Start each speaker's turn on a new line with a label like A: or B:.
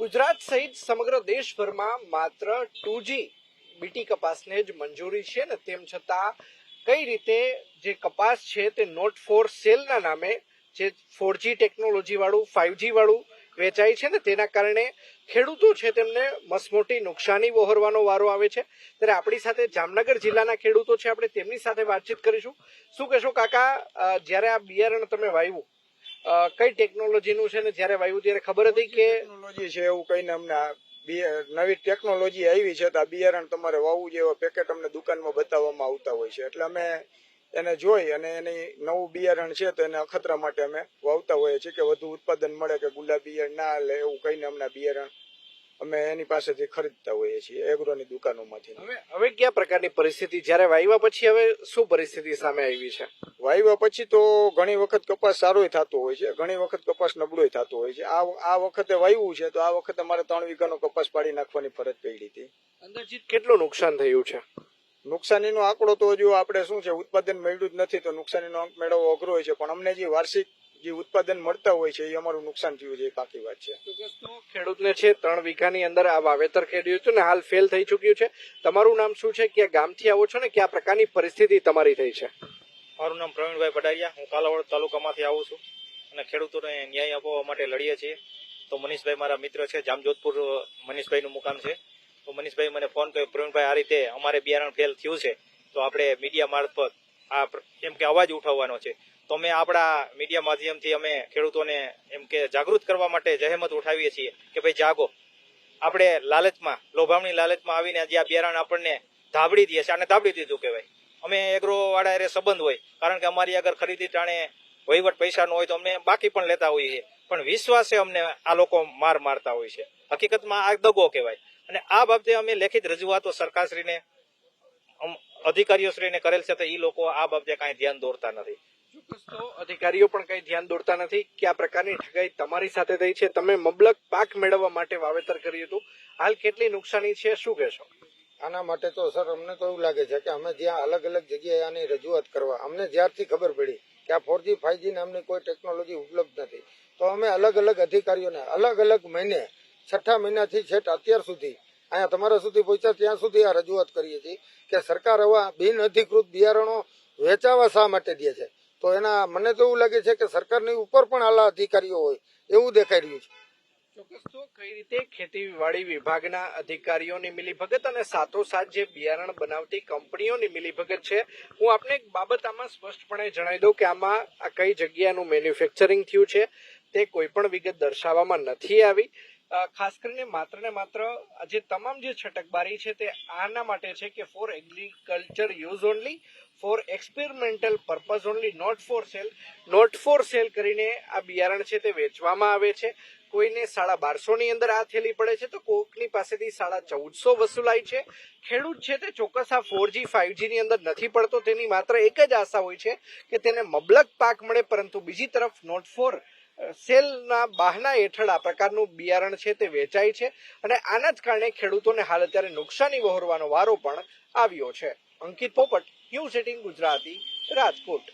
A: ગુજરાત સહિત સમગ્ર દેશભરમાં માત્ર ટુ જી બીટી કપાસને જ મંજૂરી છે ને તેમ છતાં કઈ રીતે જે કપાસ છે તે નોટ ફોર સેલના નામે જે ફોર જી ટેકનોલોજી વાળું ફાઇવજી વાળું વેચાય છે ને તેના કારણે ખેડૂતો છે તેમને મસમોટી નુકસાની વહોરવાનો વારો આવે છે. ત્યારે આપણી સાથે જામનગર જિલ્લાના ખેડૂતો છે, આપણે તેમની સાથે વાતચીત કરીશું. શું કહેશો કાકા જ્યારે આ બિયારણ તમે વાવ્યું કઈ ટેકનોલોજીનું છે ને જ્યારે વાવ્યું ત્યારે ખબર હતી કે
B: ટેકનોલોજી છે એવું કહીને અમને નવી ટેકનોલોજી આવી છે તો આ બિયારણ તમારે વાવવું જેવા પેકેટ અમને દુકાનમાં બતાવવામાં આવતા હોય છે. એટલે અમે એને જોઈ અને એની નવું બિયારણ છે તો એને અખતરા માટે અમે વાવતા હોઈએ છીએ કે વધુ ઉત્પાદન મળે કે ગુલાબ બિયારણ ના લે એવું કહીને અમને બિયારણ અમે એની પાસેથી ખરીદતા હોઈએ છીએ એગ્રોની દુકાનોમાંથી.
A: હવે હવે કયા પ્રકારની પરિસ્થિતિ? જ્યારે વાવ્યા પછી હવે શું પરિસ્થિતિ સામે આવી છે?
B: વાવ્યા પછી તો ઘણી વખત કપાસ સારો થતો હોય છે ઘણી વખત કપાસ નબળો થતો હોય છે. આ આ વખતે વાવ્યું છે તો આ વખતે મારે ત્રણ વીઘાનો કપાસ પાડી નાખવાની ફરજ પડી હતી.
A: અંદાજિત કેટલું નુકસાન થયું છે?
B: નુકસાનીનો આંકડો તો હજુ આપણે શું છે ઉત્પાદન મળ્યું જ નથી તો નુકસાનીનો અંક મેળવવો અઘરો હોય છે. પણ અમને જે વાર્ષિક જે ઉત્પાદન મળતા હોય છે એ અમારું નુકસાન થયું છે એ પાકી વાત છે.
A: ખેડૂતને છે ત્રણ વીઘાની અંદર આ વાવેતર ખેડ્યું હતું ને હાલ ફેલ થઈ ચુક્યું છે. તમારું નામ શું છે? ક્યાં ગામથી આવો છો ને? કયા પ્રકારની પરિસ્થિતિ તમારી થઈ છે?
C: મારું નામ પ્રવીણભાઈ પડારિયા. હું કાલાવડ તાલુકામાંથી આવું છું અને ખેડૂતોને ન્યાય અપાવવા માટે લડીએ છીએ. તો મનીષભાઈ મારા મિત્ર છે, જામજોધપુર મનીષભાઈનું મુકામ છે. તો મનીષભાઈ મને ફોન કર્યો, પ્રવીણભાઈ, આ રીતે અમારે બિયારણ ફેલ થયું છે, તો આપણે મીડિયા મારફત આ એમ કે અવાજ ઉઠાવવાનો છે. તો અમે આપણા મીડિયા માધ્યમથી અમે ખેડૂતોને એમ કે જાગૃત કરવા માટે જહેમત ઉઠાવીએ છીએ કે ભાઈ જાગો. આપણે લાલચમાં, લોભામણી લાલચમાં આવીને જે આ બિયારણ આપણને ધાબડી દે છે. આને ધાબડી દીધું કહેવાય. અમે એગ્રો વાળા સંબંધ હોય. કારણ કે અમારી આગળ ખરીદી ટાણે વહીવટ પૈસાનો હોય તો અમને બાકી પણ લેતા હોઈએ છીએ. પણ વિશ્વાસે અમને આ લોકો માર મારતા હોય છે. હકીકતમાં આ દગો કહેવાય. અને આ બાબતે અમે લેખિત રજૂઆતો સરકારશ્રીને, અમ, અધિકારીઓશ્રીને કરેલ છે તો એ લોકો આ બાબતે કાંઈ ધ્યાન દોરતા નથી.
A: અધિકારીઓ પણ કઈ ધ્યાન દોરતા નથી કયા પ્રકારની ઠગાઈ તમારી સાથે થઈ છે. તમે મબલક પાક મેળવવા માટે વાવેતર કર્યું હતું. હાલ કેટલી નુકસાની છે, શું કહેશો?
D: આના માટે તો સર અમને તો એવું લાગે છે કે અમે જ્યાં અલગ અલગ જગ્યાએ આની રજૂઆત કરવા, અમને જ્યારથી ખબર પડી કે આ ફોરજી ફાઈવજી નામની કોઈ ટેકનોલોજી ઉપલબ્ધ નથી, તો અમે અલગ અલગ અધિકારીઓને અલગ અલગ મહિને, છઠ્ઠા મહિનાથી છેટ અત્યાર સુધી, અહીંયા તમારા સુધી પહોંચ્યા ત્યાં સુધી આ રજૂઆત કરીએ છીએ કે સરકાર આવા બિન અધિકૃત બિયારણો વેચાવા શા માટે દે છે? તો એના, મને તો એવું લાગે છે કે સરકારની ઉપર પણ આલા અધિકારીઓ હોય, એવું દેખાઈ રહ્યું છે.
A: કઈ રીતે ખેતીવાડી વિભાગના અધિકારીઓની મિલીભગત અને સાથોસાથ જે બિયારણ બનાવતી કંપનીઓની મિલીભગત છે, હું આપને એક બાબત આમાં સ્પષ્ટપણે જણાવી દઉં કે આમાં આ કઈ જગ્યાનું મેન્યુફેક્ચરિંગ થયું છે, તે કોઈ પણ વિગત દર્શાવવામાં નથી આવી. ખાસ કરીને માત્ર ને માત્ર જે તમામ જે છટકબારી છે તે આના માટે છે કે for agriculture use only for experimental purpose only not for sale not for sale કરીને આ બિયારણ છે તે વેચવામાં આવે છે. કોઈને સાડા બારસો ની અંદર આ થેલી પડે છે તો કોકની પાસેથી સાડા ચૌદસો વસૂલાય છે. ખેડૂત છે તે ચોક્કસ આ ફોરજી ફાઈવજી ની અંદર નથી પડતો. તેની માત્ર એક જ આશા હોય છે કે તેને મબલક પાક મળે, પરંતુ બીજી તરફ નોટ ફોર સેલના બહાના હેઠળ આ પ્રકારનું બિયારણ છે તે વેચાય છે અને આના જ કારણે ખેડૂતોને હાલ અત્યારે નુકસાની વહોરવાનો વારો પણ આવ્યો છે. અંકિત પોપટ, ન્યૂઝ એટીન ગુજરાતી, રાજકોટ.